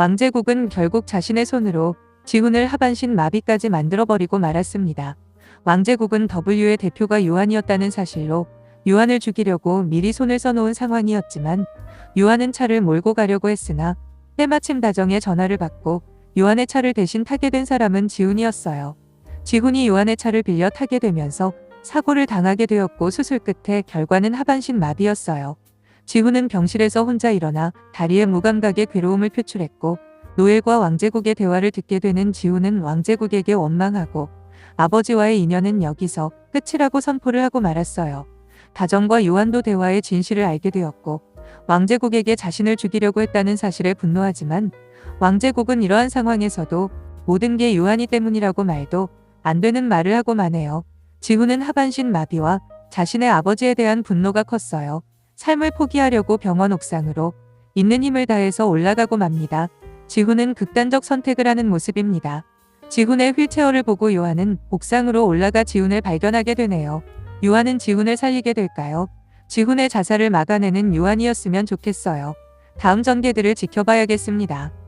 왕제국은 결국 자신의 손으로 지훈을 하반신 마비까지 만들어버리고 말았습니다. 왕제국은 W의 대표가 요한이었다는 사실로 요한을 죽이려고 미리 손을 써놓은 상황이었지만 요한은 차를 몰고 가려고 했으나 때마침 다정의 전화를 받고 요한의 차를 대신 타게 된 사람은 지훈이었어요. 지훈이 요한의 차를 빌려 타게 되면서 사고를 당하게 되었고 수술 끝에 결과는 하반신 마비였어요. 지훈은 병실에서 혼자 일어나 다리에 무감각의 괴로움을 표출했고 노엘과 왕제국의 대화를 듣게 되는 지훈은 왕제국에게 원망하고 아버지와의 인연은 여기서 끝이라고 선포를 하고 말았어요. 다정과 요한도 대화의 진실을 알게 되었고 왕제국에게 자신을 죽이려고 했다는 사실에 분노하지만 왕제국은 이러한 상황에서도 모든 게 요한이 때문이라고 말도 안 되는 말을 하고 마네요. 지훈은 하반신 마비와 자신의 아버지에 대한 분노가 컸어요. 삶을 포기하려고 병원 옥상으로 있는 힘을 다해서 올라가고 맙니다. 지훈은 극단적 선택을 하는 모습입니다. 지훈의 휠체어를 보고 요한은 옥상으로 올라가 지훈을 발견하게 되네요. 요한은 지훈을 살리게 될까요? 지훈의 자살을 막아내는 요한이었으면 좋겠어요. 다음 전개들을 지켜봐야겠습니다.